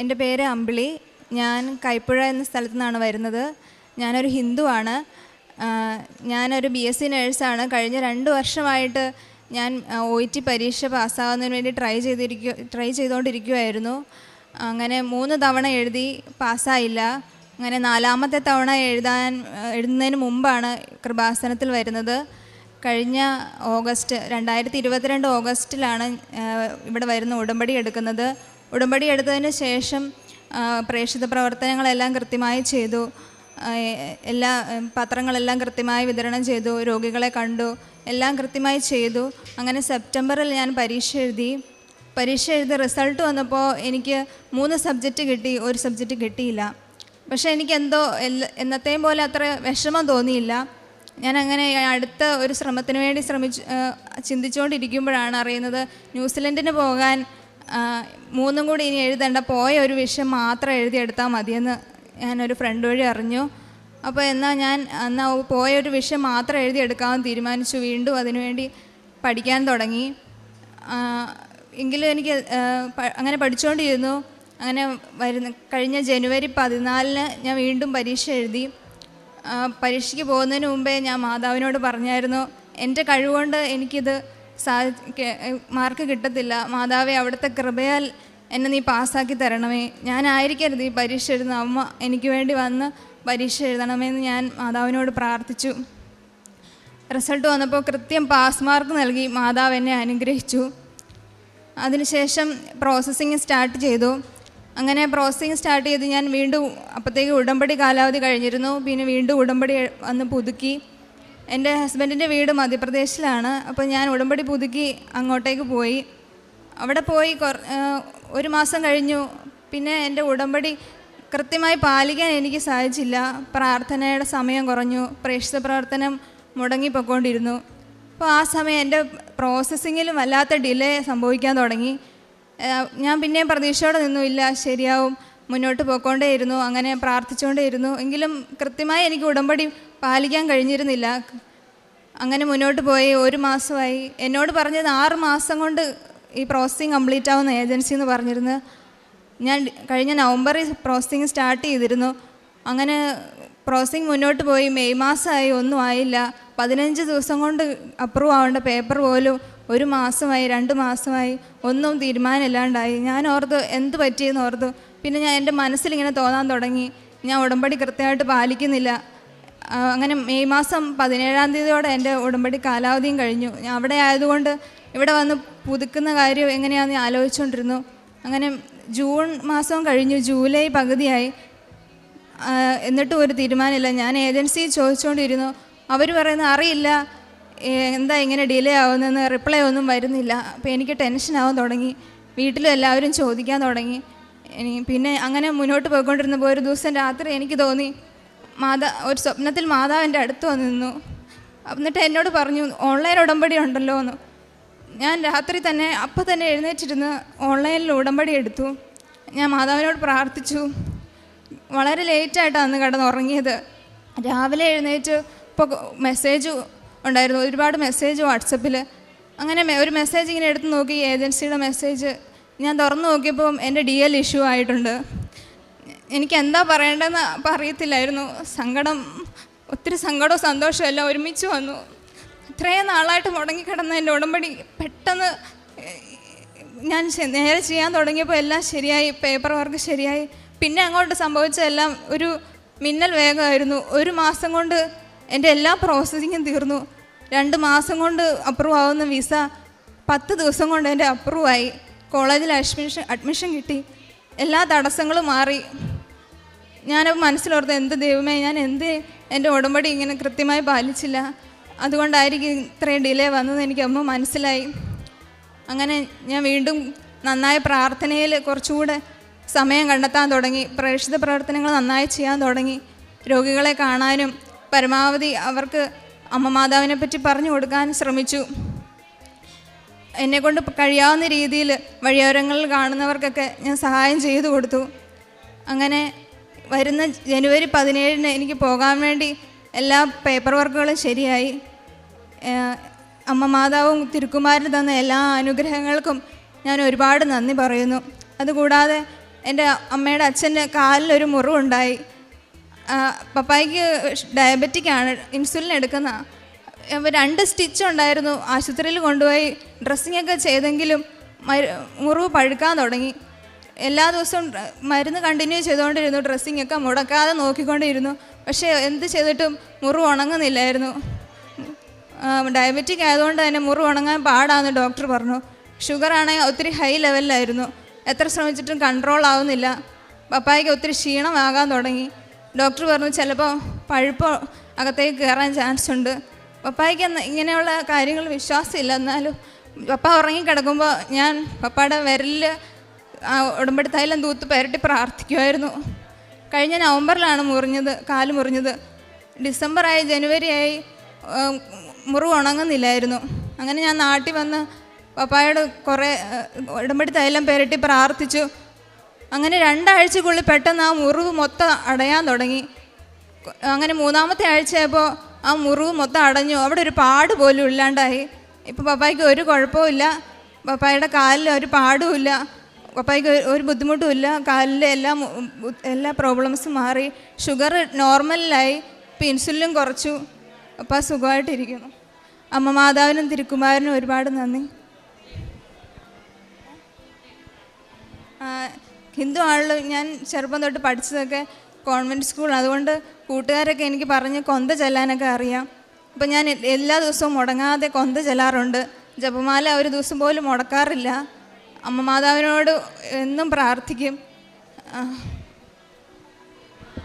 എന്റെ പേര് അമ്പിളി. ഞാൻ കൈപ്പുഴ എന്ന സ്ഥലത്തു നിന്നാണ് വരുന്നത്. ഞാനൊരു ഹിന്ദുവാണ്. ഞാനൊരു ബി എസ് സി നേഴ്സാണ്. കഴിഞ്ഞ രണ്ട് വർഷമായിട്ട് ഞാൻ ഒ ടി പരീക്ഷ പാസ്സാകുന്നതിന് വേണ്ടി ട്രൈ ചെയ്തിരിക്കുക ട്രൈ ചെയ്തുകൊണ്ടിരിക്കുമായിരുന്നു അങ്ങനെ മൂന്ന് തവണ എഴുതി പാസ്സായില്ല. അങ്ങനെ നാലാമത്തെ തവണ എഴുതാൻ എഴുതുന്നതിന് മുമ്പാണ് കൃപാസനത്തിൽ വരുന്നത്. കഴിഞ്ഞ ഓഗസ്റ്റ് രണ്ടായിരത്തി ഇരുപത്തിരണ്ട് ഓഗസ്റ്റിലാണ് ഇവിടെ വരുന്ന ഉടമ്പടി എടുക്കുന്നത്. ഉടമ്പടി എടുത്തതിന് ശേഷം പ്രേക്ഷിത പ്രവർത്തനങ്ങളെല്ലാം കൃത്യമായി ചെയ്തു. എല്ലാ പത്രങ്ങളെല്ലാം കൃത്യമായി വിതരണം ചെയ്തു. രോഗികളെ കണ്ടു. എല്ലാം കൃത്യമായി ചെയ്തു. അങ്ങനെ സെപ്റ്റംബറിൽ ഞാൻ പരീക്ഷ എഴുതി. പരീക്ഷ എഴുതി റിസൾട്ട് വന്നപ്പോൾ എനിക്ക് മൂന്ന് സബ്ജക്റ്റ് കിട്ടി. ഒരു സബ്ജക്റ്റ് കിട്ടിയില്ല. പക്ഷേ എനിക്ക് എന്തോ എന്നത്തെയും പോലെ അത്ര വിഷമം തോന്നിയില്ല. ഞാൻ അങ്ങനെ അടുത്ത ഒരു ശ്രമത്തിന് വേണ്ടി ശ്രമിച്ച് ചിന്തിച്ചുകൊണ്ടിരിക്കുമ്പോഴാണ് അറിയുന്നത് ന്യൂസിലൻഡിന് പോകാൻ മൂന്നും കൂടി ഇനി എഴുതേണ്ട. പോയ ഒരു വിഷയം മാത്രം എഴുതിയെടുത്താൽ മതിയെന്ന് ഞാനൊരു ഫ്രണ്ട് വഴി അറിഞ്ഞു. അപ്പോൾ എന്നാൽ ഞാൻ എന്നാൽ പോയ ഒരു വിഷയം മാത്രം എഴുതിയെടുക്കാമെന്ന് തീരുമാനിച്ചു. വീണ്ടും അതിനുവേണ്ടി പഠിക്കാൻ തുടങ്ങി. എങ്കിലും എനിക്ക് അങ്ങനെ പഠിച്ചുകൊണ്ടിരുന്നു അങ്ങനെ വരുന്ന കഴിഞ്ഞ ജനുവരി പതിനാലിന് ഞാൻ വീണ്ടും പരീക്ഷ എഴുതി. പരീക്ഷയ്ക്ക് പോകുന്നതിന് മുമ്പേ ഞാൻ മാതാവിനോട് പറഞ്ഞായിരുന്നു എന്റെ കഴിവുകൊണ്ട് എനിക്കിത് മാർക്ക് കിട്ടത്തില്ല. മാതാവെ അവിടുത്തെ കൃപയാൽ എന്നെ നീ പാസ്സാക്കി തരണമേ. ഞാനായിരിക്കരുത് ഈ പരീക്ഷ എഴുതുന്ന അമ്മ എനിക്ക് വേണ്ടി വന്ന് പരീക്ഷ എഴുതണമെന്ന് ഞാൻ മാതാവിനോട് പ്രാർത്ഥിച്ചു. റിസൾട്ട് വന്നപ്പോൾ കൃത്യം പാസ് മാർക്ക് നൽകി. മാതാവ് എന്നെ അനുഗ്രഹിച്ചു. അതിനുശേഷം പ്രോസസ്സിങ് സ്റ്റാർട്ട് ചെയ്തു. അങ്ങനെ പ്രോസസ്സിങ് സ്റ്റാർട്ട് ചെയ്ത് ഞാൻ വീണ്ടും അപ്പോഴത്തേക്ക് ഉടമ്പടി കാലാവധി കഴിഞ്ഞിരുന്നു. പിന്നെ വീണ്ടും ഉടമ്പടി വന്ന് പുതുക്കി. എന്റെ ഹസ്ബൻഡിന്റെ വീട് മധ്യപ്രദേശിലാണ്. അപ്പോൾ ഞാൻ ഉടമ്പടി പുതുക്കി അങ്ങോട്ടേക്ക് പോയി. അവിടെ പോയി ഒരു മാസം കഴിഞ്ഞു. പിന്നെ എന്റെ ഉടമ്പടി കൃത്യമായി പാലിക്കാൻ എനിക്ക് സാധിച്ചില്ല. പ്രാർത്ഥനയുടെ സമയം കുറഞ്ഞു. പ്രേക്ഷിത പ്രവർത്തനം മുടങ്ങിപ്പോയിക്കൊണ്ടിരുന്നു. അപ്പോൾ ആ സമയം എന്റെ പ്രോസസ്സിങ്ങിലും വല്ലാത്ത ഡിലേ സംഭവിക്കാൻ തുടങ്ങി. ഞാൻ പിന്നെയും പ്രതീക്ഷയോടെ നിന്നു ഇല്ല ശരിയാവും. മുന്നോട്ട് പോയിക്കൊണ്ടേയിരുന്നു അങ്ങനെ പ്രാർത്ഥിച്ചുകൊണ്ടേയിരുന്നു. എങ്കിലും കൃത്യമായി എനിക്ക് ഉടമ്പടി പാലിക്കാൻ കഴിഞ്ഞിരുന്നില്ല. അങ്ങനെ മുന്നോട്ട് പോയി. ഒരു മാസമായി. എന്നോട് പറഞ്ഞത് ആറ് മാസം കൊണ്ട് ഈ പ്രോസസ്സിങ് കംപ്ലീറ്റ് ആവുന്ന ഏജൻസി എന്ന് പറഞ്ഞിരുന്നു. ഞാൻ കഴിഞ്ഞ നവംബറിൽ പ്രോസസ്സിങ് സ്റ്റാർട്ട് ചെയ്തിരുന്നു. അങ്ങനെ പ്രോസസ്സിങ് മുന്നോട്ട് പോയി. മെയ് മാസമായി ഒന്നും ആയില്ല. പതിനഞ്ച് ദിവസം കൊണ്ട് അപ്രൂവ് ആവേണ്ട പേപ്പർ പോലും ഒരു മാസമായി രണ്ട് മാസമായി ഒന്നും തീരുമാനമില്ലാണ്ടായി. ഞാൻ ഓർത്ത് എന്ത് പറ്റിയെന്ന് ഓർത്തു പിന്നെ ഞാൻ എന്റെ മനസ്സിലിങ്ങനെ തോന്നാൻ തുടങ്ങി. ഞാൻ ഉടമ്പടി കൃത്യമായിട്ട് പാലിക്കുന്നില്ല. അങ്ങനെ മെയ് മാസം പതിനേഴാം തീയതിയോടെ എന്റെ ഉടമ്പടി കാലാവധിയും കഴിഞ്ഞു. ഞാൻ അവിടെ ആയതുകൊണ്ട് ഇവിടെ വന്ന് പുതുക്കുന്ന കാര്യം എങ്ങനെയാണെന്ന് ഞാൻ ആലോചിച്ചുകൊണ്ടിരുന്നു. അങ്ങനെ ജൂൺ മാസം കഴിഞ്ഞു ജൂലൈ പകുതിയായി. എന്നിട്ടും ഒരു തീരുമാനമില്ല. ഞാൻ ഏജൻസി ചോദിച്ചുകൊണ്ടിരുന്നു. അവർ പറയുന്നത് അറിയില്ല. എന്താ ഇങ്ങനെ ഡിലേ ആവുന്നതെന്ന് റിപ്ലൈ ഒന്നും വരുന്നില്ല. അപ്പോൾ എനിക്ക് ടെൻഷനാവാൻ തുടങ്ങി. വീട്ടിലും എല്ലാവരും ചോദിക്കാൻ തുടങ്ങി. ഇനി പിന്നെ അങ്ങനെ മുന്നോട്ട് പോയിക്കൊണ്ടിരുന്നപ്പോൾ ഒരു ദിവസം രാത്രി എനിക്ക് തോന്നി മാതാ ഒരു സ്വപ്നത്തിൽ മാതാവ് എന്റെ അടുത്ത് വന്നിരുന്നു എന്നിട്ട് എന്നോട് പറഞ്ഞു ഓൺലൈൻ ഉടമ്പടി ഉണ്ടല്ലോ എന്ന്. ഞാൻ രാത്രി തന്നെ അപ്പം തന്നെ എഴുന്നേറ്റിരുന്ന് ഓൺലൈനിൽ ഉടമ്പടി എടുത്തു. ഞാൻ മാതാവിനോട് പ്രാർത്ഥിച്ചു. വളരെ ലേറ്റായിട്ടാണ് അന്ന് കിടന്നുറങ്ങിയത്. രാവിലെ എഴുന്നേറ്റ് ഇപ്പോൾ മെസ്സേജ് ഉണ്ടായിരുന്നു. ഒരുപാട് മെസ്സേജ് വാട്സപ്പിൽ അങ്ങനെ ഒരു മെസ്സേജ് ഇങ്ങനെ എടുത്ത് നോക്കി ഏജൻസിയുടെ മെസ്സേജ് ഞാൻ തുറന്നു നോക്കിയപ്പം എന്റെ ഡി എൽ ഇഷ്യൂ ആയിട്ടുണ്ട്. എനിക്ക് എന്താ പറയേണ്ടതെന്ന് അറിയത്തില്ലായിരുന്നു സങ്കടം ഒത്തിരി സങ്കടവും സന്തോഷവും എല്ലാം ഒരുമിച്ച് വന്നു. ഇത്രയും നാളായിട്ട് മുടങ്ങിക്കിടന്ന എന്റെ ഉടമ്പടി പെട്ടെന്ന് ഞാൻ നേരെ ചെയ്യാൻ തുടങ്ങിയപ്പോൾ എല്ലാം ശരിയായി പേപ്പർ വർക്ക് ശരിയായി. പിന്നെ അങ്ങോട്ട് സംഭവിച്ചതെല്ലാം ഒരു മിന്നൽ വേഗമായിരുന്നു. ഒരു മാസം കൊണ്ട് എന്റെ എല്ലാ പ്രോസസ്സിങ്ങും തീർന്നു. രണ്ട് മാസം കൊണ്ട് അപ്രൂവ് ആവുന്ന വിസ പത്ത് ദിവസം കൊണ്ട് എന്റെ അപ്രൂവ് ആയി. കോളേജിൽ അഡ്മിഷൻ അഡ്മിഷൻ കിട്ടി. എല്ലാ തടസ്സങ്ങളും മാറി. ഞാൻ മനസ്സിലോർത്ത് എന്ത് ദൈവമേ ഞാൻ എന്ത് എന്റെ ഉടമ്പടി ഇങ്ങനെ കൃത്യമായി പാലിച്ചില്ല. അതുകൊണ്ടായിരിക്കും ഇത്രയും ഡിലേ വന്നത് എനിക്ക് അമ്മ മനസ്സിലായി. അങ്ങനെ ഞാൻ വീണ്ടും നന്നായ പ്രാർത്ഥനയിൽ കുറച്ചുകൂടെ സമയം കണ്ടെത്താൻ തുടങ്ങി. പ്രേക്ഷിത പ്രവർത്തനങ്ങൾ നന്നായി ചെയ്യാൻ തുടങ്ങി. രോഗികളെ കാണാനും പരമാവധി അവർക്ക് അമ്മ മാതാവിനെ പറ്റി പറഞ്ഞു കൊടുക്കാൻ ശ്രമിച്ചു. എന്നെക്കൊണ്ട് കഴിയാവുന്ന രീതിയിൽ വഴിയോരങ്ങളിൽ കാണുന്നവർക്കൊക്കെ ഞാൻ സഹായം ചെയ്തു കൊടുത്തു. അങ്ങനെ വരുന്ന ജനുവരി പതിനേഴിന് എനിക്ക് പോകാൻ വേണ്ടി എല്ലാ പേപ്പർ വർക്കുകളും ശരിയായി. അമ്മ മാതാവും തിരുക്കുമാരന് തന്ന എല്ലാ അനുഗ്രഹങ്ങൾക്കും ഞാൻ ഒരുപാട് നന്ദി പറയുന്നു. അതുകൂടാതെ എന്റെ അമ്മയുടെ അച്ഛന്റെ കാലിലൊരു മുറിവുണ്ടായി. പപ്പായിക്ക് പപ്പായ്ക്ക് ഡയബറ്റിക് ആണ് ഇൻസുലിൻ എടുക്കുന്ന രണ്ട് സ്റ്റിച്ച് ഉണ്ടായിരുന്നു. ആശുപത്രിയിൽ കൊണ്ടുപോയി ഡ്രസ്സിംഗ് ഒക്കെ ചെയ്തെങ്കിലും മുറിവ് പഴുക്കാൻ തുടങ്ങി. എല്ലാ ദിവസവും മരുന്ന് കണ്ടിന്യൂ ചെയ്തുകൊണ്ടിരുന്നു ഡ്രസ്സിംഗ് ഒക്കെ മുടക്കാതെ നോക്കിക്കൊണ്ടിരുന്നു. പക്ഷേ എന്ത് ചെയ്തിട്ടും മുറിവ് ഉണങ്ങുന്നില്ലായിരുന്നു. ഡയബറ്റിക് ആയതുകൊണ്ട് തന്നെ മുറിവ് ഉണങ്ങാൻ പാടാന്ന് ഡോക്ടർ പറഞ്ഞു. ഷുഗർ ആണെങ്കിൽ ഒത്തിരി ഹൈ ലെവലിലായിരുന്നു എത്ര ശ്രമിച്ചിട്ടും കൺട്രോൾ ആവുന്നില്ല. പപ്പായ്ക്ക് ഒത്തിരി ക്ഷീണമാകാൻ തുടങ്ങി. ഡോക്ടർ പറഞ്ഞു ചിലപ്പോൾ പഴുപ്പ് അകത്തേക്ക് കയറാൻ ചാൻസ് ഉണ്ട്. പപ്പായ്ക്ക് ഇങ്ങനെയുള്ള കാര്യങ്ങൾ വിശ്വാസമില്ല. എന്നാലും പപ്പ ഉറങ്ങിക്കിടക്കുമ്പോൾ ഞാൻ പപ്പയുടെ വിരലിൽ ആ ഉടമ്പടി തൈലം തൂത്ത് പുരട്ടി പ്രാർത്ഥിക്കുമായിരുന്നു കഴിഞ്ഞ നവംബറിലാണ് മുറിഞ്ഞത് കാൽ മുറിഞ്ഞത്. ഡിസംബറായി ജനുവരിയായി മുറിവ് ഉണങ്ങുന്നില്ലായിരുന്നു. അങ്ങനെ ഞാൻ നാട്ടിൽ വന്ന് പപ്പായോട് കുറേ ഉടമ്പടി തൈലം പുരട്ടി പ്രാർത്ഥിച്ചു. അങ്ങനെ രണ്ടാഴ്ചക്കുള്ളിൽ പെട്ടെന്ന് ആ മുറിവ് മൊത്തം അടയാൻ തുടങ്ങി. അങ്ങനെ മൂന്നാമത്തെ ആഴ്ചയായപ്പോൾ ആ മുറിവ് മൊത്തം അടഞ്ഞു. അവിടെ ഒരു പാട് പോലും ഇല്ലാണ്ടായി. ഇപ്പോൾ പപ്പായ്ക്ക് ഒരു കുഴപ്പമില്ല പപ്പായുടെ കാലിൽ ഒരു പാടുമില്ല പപ്പായ്ക്ക് ഒരു- ബുദ്ധിമുട്ടും ബുദ്ധിമുട്ടുമില്ല കാലിലെ എല്ലാ എല്ലാ പ്രോബ്ലംസും മാറി. ഷുഗർ നോർമലിലായി ഇപ്പം ഇൻസുലിനും കുറച്ചു. പപ്പ സുഖമായിട്ടിരിക്കുന്നു. അമ്മ മാതാവിനും തിരുക്കുമാരനും ഒരുപാട് നന്ദി. ഹിന്ദു ആളിൽ ഞാൻ ചെറുപ്പം തൊട്ട് പഠിച്ചതൊക്കെ കോൺവെന്റ് സ്കൂൾ. അതുകൊണ്ട് കൂട്ടുകാരൊക്കെ എനിക്ക് പറഞ്ഞ് കൊന്ത ചെല്ലാനൊക്കെ അറിയാം. അപ്പം ഞാൻ എല്ലാ ദിവസവും മുടങ്ങാതെ കൊന്ത ചെല്ലാറുണ്ട്. ജപമാല ഒരു ദിവസം പോലും മുടക്കാറില്ല. അമ്മ മാതാവിനോട് എന്നും പ്രാർത്ഥിക്കും.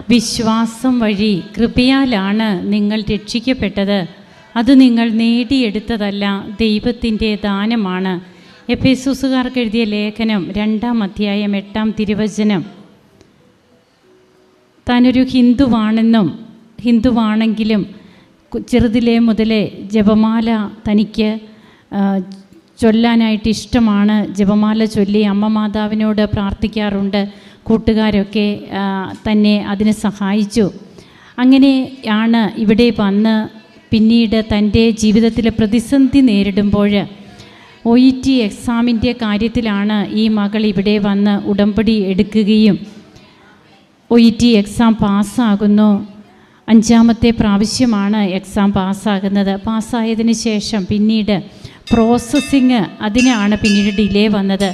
വിശ്വാസം വഴി കൃപയാലാണ് നിങ്ങൾ രക്ഷിക്കപ്പെട്ടത്. അത് നിങ്ങൾ നേടിയെടുത്തതല്ല ദൈവത്തിന്റെ ദാനമാണ്. എഫേസുസുകാർക്ക് എഴുതിയ ലേഖനം രണ്ടാം അധ്യായം എട്ടാം തിരുവചനം. താനൊരു ഹിന്ദുവാണെന്നും ഹിന്ദുവാണെങ്കിലും ചെറുതിലെ മുതലേ ജപമാല തനിക്ക് ചൊല്ലാനായിട്ട് ഇഷ്ടമാണ്. ജപമാല ചൊല്ലി അമ്മ മാതാവിനോട് പ്രാർത്ഥിക്കാറുണ്ട്. കൂട്ടുകാരൊക്കെ തന്നെ അതിനെ സഹായിച്ചു. അങ്ങനെയാണ് ഇവിടെ വന്ന് പിന്നീട് തന്റെ ജീവിതത്തിലെ പ്രതിസന്ധി നേരിടുമ്പോൾ ഒ ഇ ടി എക്സാമിന്റെ കാര്യത്തിലാണ് ഈ മകൾ ഇവിടെ വന്ന് ഉടമ്പടി എടുക്കുകയും ഒ ഇ ടി എക്സാം പാസ്സാകുന്നു. അഞ്ചാമത്തെ പ്രാവശ്യമാണ് എക്സാം പാസ്സാകുന്നത്. പാസ്സായതിന് ശേഷം പിന്നീട് പ്രോസസ്സിങ് അതിനാണ് പിന്നീട് ഡിലേ വന്നത്.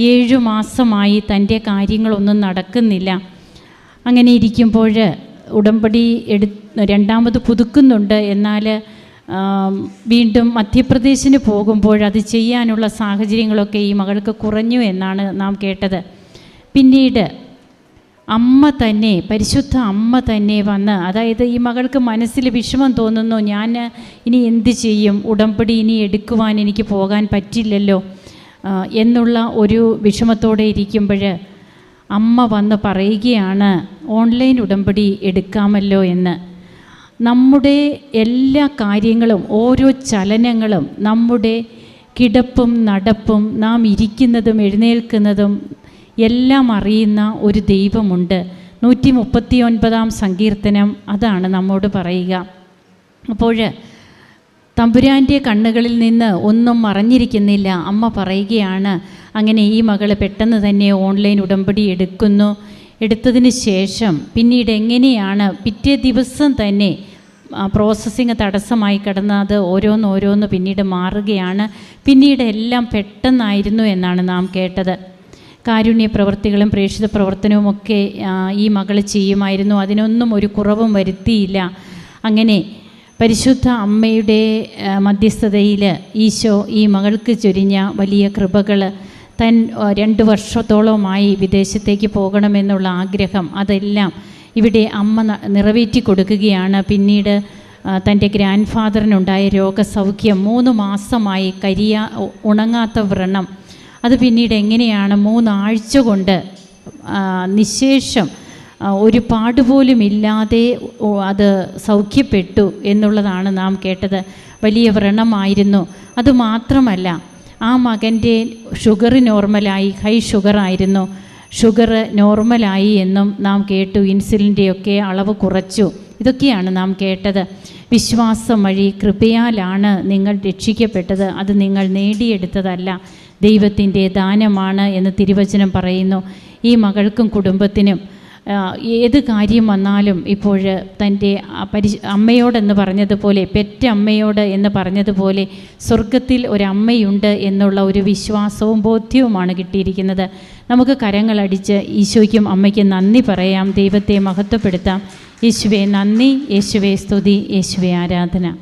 ഏഴു മാസമായി തന്റെ കാര്യങ്ങളൊന്നും നടക്കുന്നില്ല. അങ്ങനെ ഇരിക്കുമ്പോൾ ഉടമ്പടി എടു രണ്ടാമത് പുതുക്കുന്നുണ്ട്. എന്നാൽ വീണ്ടും മധ്യപ്രദേശിന് പോകുമ്പോൾ അത് ചെയ്യാനുള്ള സാഹചര്യങ്ങളൊക്കെ ഈ മകൾക്ക് കുറഞ്ഞു എന്നാണ് നാം കേട്ടത്. പിന്നീട് അമ്മ തന്നെ പരിശുദ്ധ അമ്മ തന്നെ വന്ന് അതായത് ഈ മകൾക്ക് മനസ്സിൽ വിഷമം തോന്നുന്നു ഞാൻ ഇനി എന്ത് ചെയ്യും? ഉടമ്പടി ഇനി എടുക്കുവാൻ എനിക്ക് പോകാൻ പറ്റില്ലല്ലോ എന്നുള്ള ഒരു വിഷമത്തോടെ ഇരിക്കുമ്പോൾ അമ്മ വന്ന് പറയുകയാണ് ഓൺലൈൻ ഉടമ്പടി എടുക്കാമല്ലോ എന്ന്. നമ്മുടെ എല്ലാ കാര്യങ്ങളും ഓരോ ചലനങ്ങളും നമ്മുടെ കിടപ്പും നടപ്പും നാം ഇരിക്കുന്നതും എഴുന്നേൽക്കുന്നതും എല്ലാം അറിയുന്ന ഒരു ദൈവമുണ്ട്. നൂറ്റി മുപ്പത്തി ഒൻപതാം സങ്കീർത്തനം അതാണ് നമ്മോട് പറയുക. അപ്പോൾ തമ്പുരാന്റെ കണ്ണുകളിൽ നിന്ന് ഒന്നും മറഞ്ഞിരിക്കുന്നില്ല. അമ്മ പറയുകയാണ് അങ്ങനെ ഈ മകൾ പെട്ടെന്ന് തന്നെ ഓൺലൈൻ ഉടമ്പടി എടുക്കുന്നു. എടുത്തതിന് ശേഷം പിന്നീട് എങ്ങനെയാണ്? പിറ്റേ ദിവസം തന്നെ പ്രോസസ്സിങ് തടസ്സമായി കിടന്ന അത് ഓരോന്ന് പിന്നീട് മാറുകയാണ്. പിന്നീട് എല്ലാം പെട്ടെന്നായിരുന്നു എന്നാണ് നാം കേട്ടത്. കാരുണ്യ പ്രവൃത്തികളും പ്രേക്ഷിത പ്രവർത്തനവും ഒക്കെ ഈ മകൾ ചെയ്യുമായിരുന്നു. അതിനൊന്നും ഒരു കുറവും വരുത്തിയില്ല. അങ്ങനെ പരിശുദ്ധ അമ്മയുടെ മധ്യസ്ഥതയിൽ ഈശോ ഈ മകൾക്ക് ചൊരിഞ്ഞ വലിയ കൃപകൾ തൻ രണ്ട് വർഷത്തോളമായി വിദേശത്തേക്ക് പോകണമെന്നുള്ള ആഗ്രഹം അതെല്ലാം ഇവിടെ അമ്മ നിറവേറ്റി കൊടുക്കുകയാണ്. പിന്നീട് തന്റെ ഗ്രാൻഡ് ഫാദറിനുണ്ടായ രോഗസൗഖ്യം മൂന്ന് മാസമായി കരിയ ഉണങ്ങാത്ത വ്രണം അത് പിന്നീട് എങ്ങനെയാണ് മൂന്നാഴ്ച കൊണ്ട് നിശേഷം ഒരു പാടുപോലും ഇല്ലാതെ അത് സൗഖ്യപ്പെട്ടു എന്നുള്ളതാണ് നാം കേട്ടത്. വലിയ വ്രണമായിരുന്നു. അതുമാത്രമല്ല ആ മകന്റെ ഷുഗർ നോർമലായി ഹൈ ഷുഗറായിരുന്നു ഷുഗർ നോർമലായി എന്നും നാം കേട്ടു. ഇൻസുലിന്റെയൊക്കെ അളവ് കുറച്ചു. ഇതൊക്കെയാണ് നാം കേട്ടത്. വിശ്വാസം വഴി കൃപയാലാണ് നിങ്ങൾ രക്ഷിക്കപ്പെട്ടത്. അത് നിങ്ങൾ നേടിയെടുത്തതല്ല. ദൈവത്തിന്റെ ദാനമാണ് എന്ന് തിരുവചനം പറയുന്നു. ഈ മകൾക്കും കുടുംബത്തിനും ഏത് കാര്യം വന്നാലും ഇപ്പോൾ തന്റെ പരി അമ്മയോടെന്ന് പറഞ്ഞതുപോലെ പെറ്റ അമ്മയോട് എന്ന് പറഞ്ഞതുപോലെ സ്വർഗത്തിൽ ഒരമ്മയുണ്ട് എന്നുള്ള ഒരു വിശ്വാസവും ബോധ്യവുമാണ് കിട്ടിയിരിക്കുന്നത്. നമുക്ക് കരങ്ങളടിച്ച് ഈശോയ്ക്കും അമ്മയ്ക്കും നന്ദി പറയാം. ദൈവത്തെ മഹത്വപ്പെടുത്താം. യേശുവെ നന്ദി. യേശുവെ സ്തുതി. യേശുവെ ആരാധന.